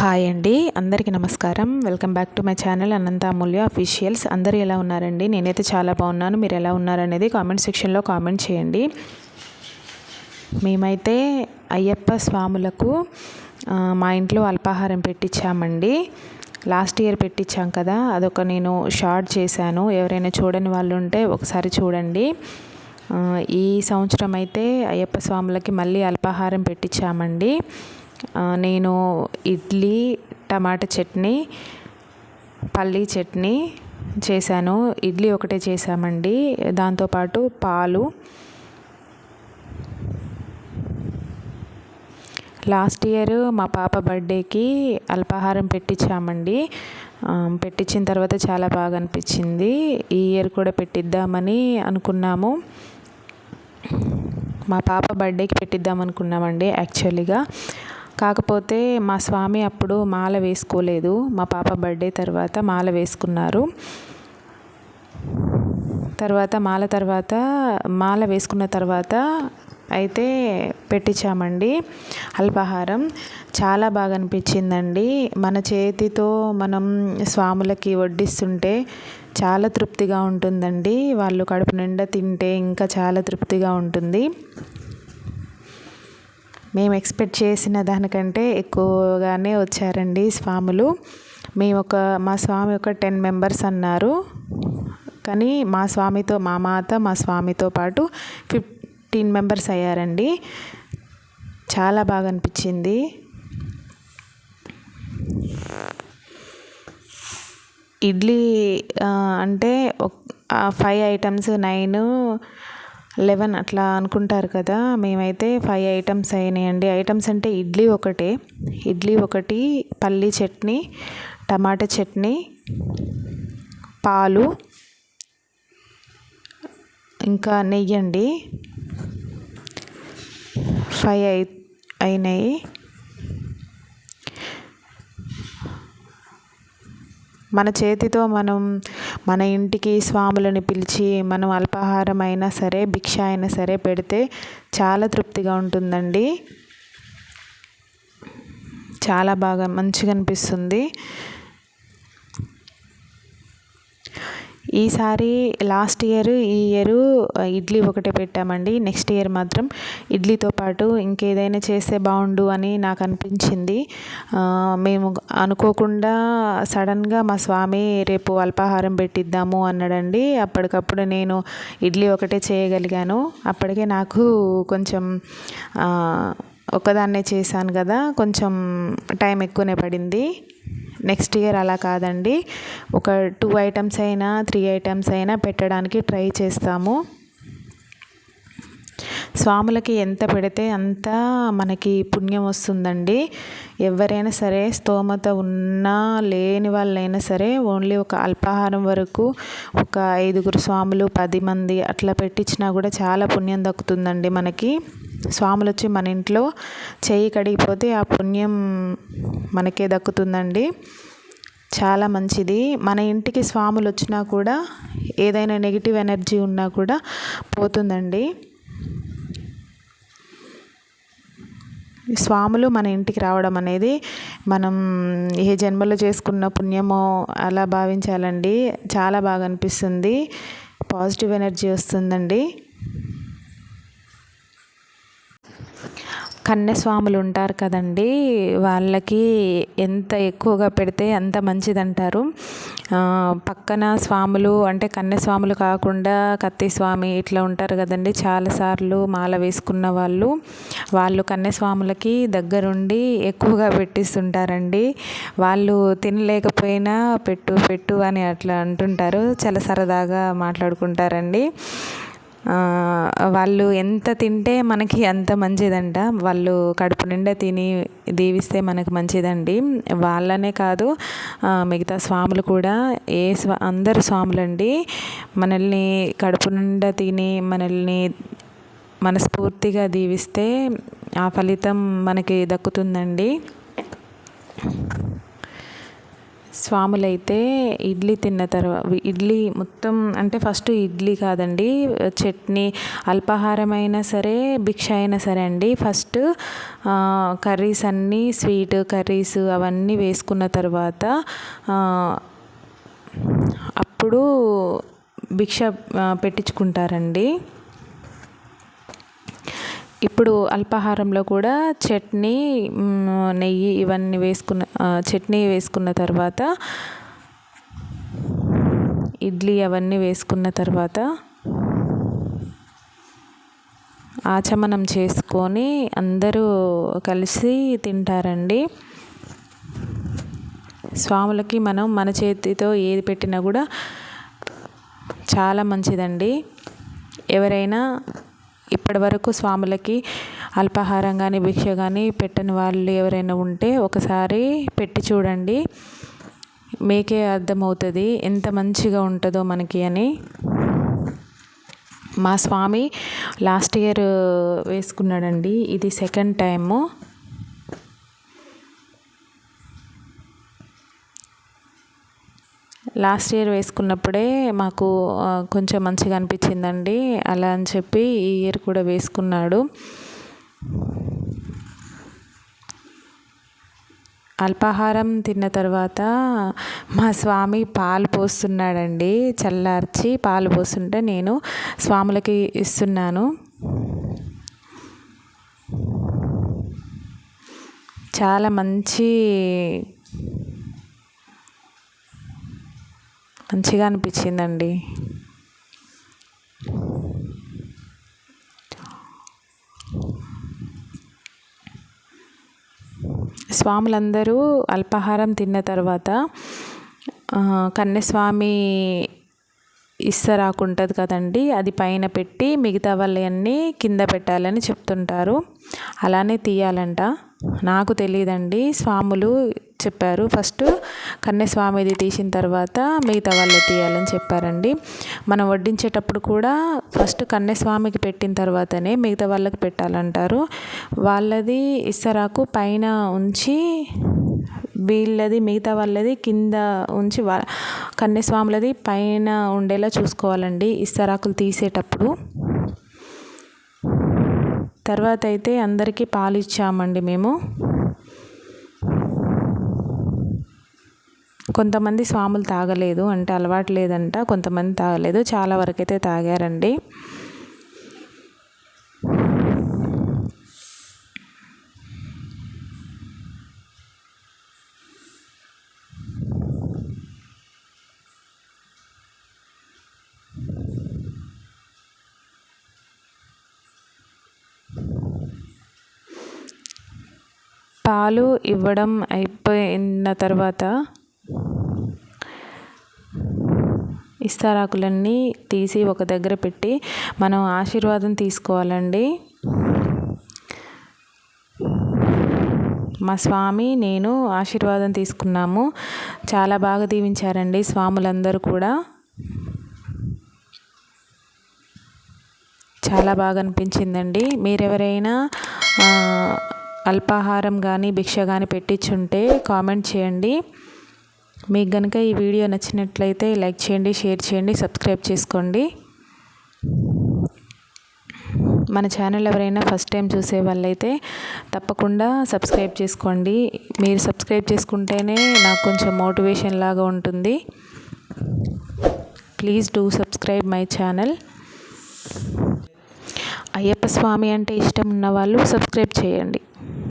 Hi అండి అందరికీ నమస్కారం. Welcome back to my channel Anantha Amulya officials. అందరూ ఎలా ఉన్నారండి? నేనైతే చాలా బాగున్నాను. మీరు ఎలా ఉన్నారనేది కామెంట్ సెక్షన్లో కామెంట్ చేయండి. మేమైతే అయ్యప్ప స్వాములకు మా ఇంట్లో అల్పాహారం పెట్టించామండి లాస్ట్ ఇయర్ పెట్టించాం కదా అదొక నేను షార్ట్ చేశాను. ఎవరైనా చూడని వాళ్ళు ఉంటే ఒకసారి చూడండి. ఈ సంవత్సరం అయితే అయ్యప్ప స్వాములకి మళ్ళీ అల్పాహారం పెట్టించామండి నేను ఇడ్లీ టమాటా చట్నీ పల్లీ చట్నీ చేశాను. ఇడ్లీ ఒకటే చేశామండి. దాంతోపాటు పాలు. లాస్ట్ ఇయర్ మా పాప బర్త్డేకి అల్పాహారం పెట్టించామండి. పెట్టించిన తర్వాత చాలా బాగా అనిపించింది. ఈ ఇయర్ కూడా పెట్టిద్దామని అనుకున్నాము. మా పాప బర్త్డేకి పెట్టిద్దాం అనుకున్నామండి యాక్చువల్లీగా. కాకపోతే మా స్వామి అప్పుడు మాల వేసుకోలేదు. మా పాప బర్త్డే తర్వాత మాల వేసుకున్నారు. తర్వాత మాల తర్వాత మాల వేసుకున్న తర్వాత అయితే పెట్టించామండి. అల్పాహారం. చాలా బాగా అనిపించిందండి. మన చేతితో మనం స్వాములకి వడ్డిస్తుంటే చాలా తృప్తిగా ఉంటుందండి. వాళ్ళు కడుపు నిండా తింటే ఇంకా చాలా తృప్తిగా ఉంటుంది. మేము ఎక్స్పెక్ట్ చేసిన దానికంటే ఎక్కువగానే వచ్చారండి స్వాములు. మేము ఒక మా స్వామి ఒక టెన్ మెంబర్స్ అన్నారు. కానీ మా స్వామితో మా మాత మా స్వామితో పాటు ఫిఫ్టీన్ మెంబర్స్ అయ్యారండి. చాలా బాగా అనిపించింది. ఇడ్లీ అంటే ఫైవ్ ఐటమ్స్ నైన్ లెవెన్ అట్లా అనుకుంటారు కదా మేమైతే ఫైవ్ ఐటమ్స్ అయినాయండి. ఐటమ్స్ అంటే ఇడ్లీ ఒకటే. ఇడ్లీ ఒకటి పల్లీ చట్నీ టమాటా చట్నీ పాలు ఇంకా నెయ్యి అండి. ఫైవ్ అయి అయినాయి. మన చేతితో మనం మన ఇంటికి స్వాములని పిలిచి మనం అల్పాహారం అయినా సరే భిక్ష అయినా సరే పెడితే చాలా తృప్తిగా ఉంటుందండి. చాలా బాగా మంచిగా అనిపిస్తుంది. ఈసారి లాస్ట్ ఇయర్ ఈ ఇయర్ ఇడ్లీ ఒకటే పెట్టామండి. నెక్స్ట్ ఇయర్ మాత్రం ఇడ్లీతో పాటు ఇంకేదైనా చేస్తే బాగుండు అని నాకు అనిపించింది. మేము అనుకోకుండా సడన్గా మా స్వామి రేపు అల్పాహారం పెట్టిద్దాము అన్నాడండి. అప్పటికప్పుడు నేను ఇడ్లీ ఒకటే చేయగలిగాను. అప్పటికే నాకు కొంచెం ఒకదాన్నే చేశాను కదా కొంచెం టైం ఎక్కువనే పడింది. నెక్స్ట్ ఇయర్ అలా కాదండి. ఒక టూ ఐటమ్స్ అయినా త్రీ ఐటమ్స్ అయినా పెట్టడానికి ట్రై చేస్తాము. స్వాములకి ఎంత పెడితే అంత మనకి పుణ్యం వస్తుందండి. ఎవరైనా సరే స్తోమత ఉన్నా లేని వాళ్ళైనా సరే ఓన్లీ ఒక అల్పాహారం వరకు ఒక ఐదుగురు స్వాములు పది మంది అట్లా పెట్టించినా కూడా చాలా పుణ్యం దక్కుతుందండి మనకి. స్వాములు వచ్చి మన ఇంట్లో చేయి కడిగిపోతే ఆ పుణ్యం మనకే దక్కుతుందండి. చాలా మంచిది. మన ఇంటికి స్వాములు వచ్చినా కూడా ఏదైనా నెగిటివ్ ఎనర్జీ ఉన్నా కూడా పోతుందండి. స్వాములు మన ఇంటికి రావడం అనేది మనం ఏ జన్మలో చేసుకున్న పుణ్యమో అలా భావించాలండి. చాలా బాగా అనిపిస్తుంది. పాజిటివ్ ఎనర్జీ వస్తుందండి. కన్యస్వాములు ఉంటారు కదండి వాళ్ళకి ఎంత ఎక్కువగా పెడితే అంత మంచిదంటారు. పక్కన స్వాములు అంటే కన్యస్వాములు కాకుండా కత్తి స్వామి ఇట్లా ఉంటారు కదండి చాలాసార్లు మాల వేసుకున్న వాళ్ళు. వాళ్ళు కన్యస్వాములకి దగ్గరుండి ఎక్కువగా పెట్టిస్తుంటారండి. వాళ్ళు తినలేకపోయినా పెట్టు పెట్టు అని అట్లా అంటుంటారు చాలా సరదాగా మాట్లాడుకుంటారండి. వాళ్ళు ఎంత తింటే మనకి అంత మంచిదంట. వాళ్ళు కడుపు నిండా తిని దీవిస్తే మనకు మంచిదండి. వాళ్ళనే కాదు మిగతా స్వాములు కూడా ఏ స్వా అందరు స్వాములండి మనల్ని కడుపు నిండా తిని మనల్ని మనస్ఫూర్తిగా దీవిస్తే ఆ ఫలితం మనకి దక్కుతుందండి. స్వాములైతే ఇడ్లీ తిన్న తర్వాత ఇడ్లీ మొత్తం అంటే ఫస్ట్ ఇడ్లీ కాదండి చట్నీ అల్పాహారం అయినా సరే భిక్ష అయినా సరే అండి. ఫస్ట్ కర్రీస్ అన్నీ స్వీట్ కర్రీస్ అవన్నీ వేసుకున్న తర్వాత అప్పుడు భిక్ష పెట్టించుకుంటారండి. ఇప్పుడు అల్పాహారంలో కూడా చట్నీ నెయ్యి ఇవన్నీ వేసుకున్న చట్నీ వేసుకున్న తర్వాత ఇడ్లీ అవన్నీ వేసుకున్న తర్వాత ఆచమనం చేసుకొని అందరూ కలిసి తింటారండి. స్వాములకి మనం మన చేతితో ఏది పెట్టినా కూడా చాలా మంచిదండి. ఎవరైనా ఇప్పటి వరకు స్వాములకి అల్పాహారం కానీ భిక్ష కానీ పెట్టని వాళ్ళు ఎవరైనా ఉంటే ఒకసారి పెట్టి చూడండి. మీకే అర్థమవుతుంది ఎంత మంచిగా ఉంటుందో మనకి అని. మా స్వామి లాస్ట్ ఇయర్ వేసుకున్నాడండి. ఇది సెకండ్ టైము. లాస్ట్ ఇయర్ వేసుకున్నప్పుడే మాకు కొంచెం మంచిగా అనిపించిందండి. అలా అని చెప్పి ఈ ఇయర్ కూడా వేసుకున్నాడు. అల్పాహారం తిన్న తర్వాత మా స్వామి పాలు పోస్తున్నాడండి. చల్లార్చి పాలు పోస్తుంటే నేను స్వాములకి ఇస్తున్నాను. చాలా మంచి మంచిగా అనిపించిందండి. స్వాములందరూ అల్పాహారం తిన్న తర్వాత కన్యస్వామి ఇస్తరాకు ఉంటుంది కదండి అది పైన పెట్టి మిగతా వాళ్ళన్నీ కింద పెట్టాలని చెప్తుంటారు. అలానే తీయాలంట. నాకు తెలియదండి స్వాములు చెప్పారు. ఫస్ట్ కన్యస్వామిది తీసిన తర్వాత మిగతా వాళ్ళు తీయాలని చెప్పారండి. మనం వడ్డించేటప్పుడు కూడా ఫస్ట్ కన్యస్వామికి పెట్టిన తర్వాతనే మిగతా వాళ్ళకి పెట్టాలంటారు. వాళ్ళది ఇస్తరాకు పైన ఉంచి వీళ్ళది మిగతా వాళ్ళది కింద ఉంచి వా కన్యస్వాములది పైన ఉండేలా చూసుకోవాలండి ఇస్తరాకులు తీసేటప్పుడు. తర్వాత అయితే అందరికీ పాలు ఇచ్చామండి మేము. కొంతమంది స్వాములు తాగలేదు అంటే అలవాటు లేదంట కొంతమంది తాగలేదు. చాలా వరకైతే తాగారండి. పాలు ఇవ్వడం అయిపోయిన తర్వాత ఇస్తారాకులన్నీ తీసి ఒక దగ్గర పెట్టి మనం ఆశీర్వాదం తీసుకోవాలండి. మా స్వామి నేను ఆశీర్వాదం తీసుకున్నాము. చాలా బాగా దీవించారండి స్వాములందరూ కూడా. చాలా బాగా అనిపించిందండి. మీరెవరైనా అల్పాహారం కానీ భిక్ష కానీ పెట్టించుంటే కామెంట్ చేయండి. మీకు కనుక ఈ వీడియో నచ్చినట్లయితే లైక్ చేయండి షేర్ చేయండి సబ్స్క్రైబ్ చేసుకోండి. మన ఛానల్ ఎవరైనా ఫస్ట్ టైం చూసే వాళ్ళైతే తప్పకుండా సబ్స్క్రైబ్ చేసుకోండి. మీరు సబ్స్క్రైబ్ చేసుకుంటేనే నాకు కొంచెం మోటివేషన్ లాగా ఉంటుంది. Please do subscribe my channel. Ayyappa Swami అంటే ఇష్టం ఉన్న వాళ్ళు సబ్స్క్రైబ్ చేయండి.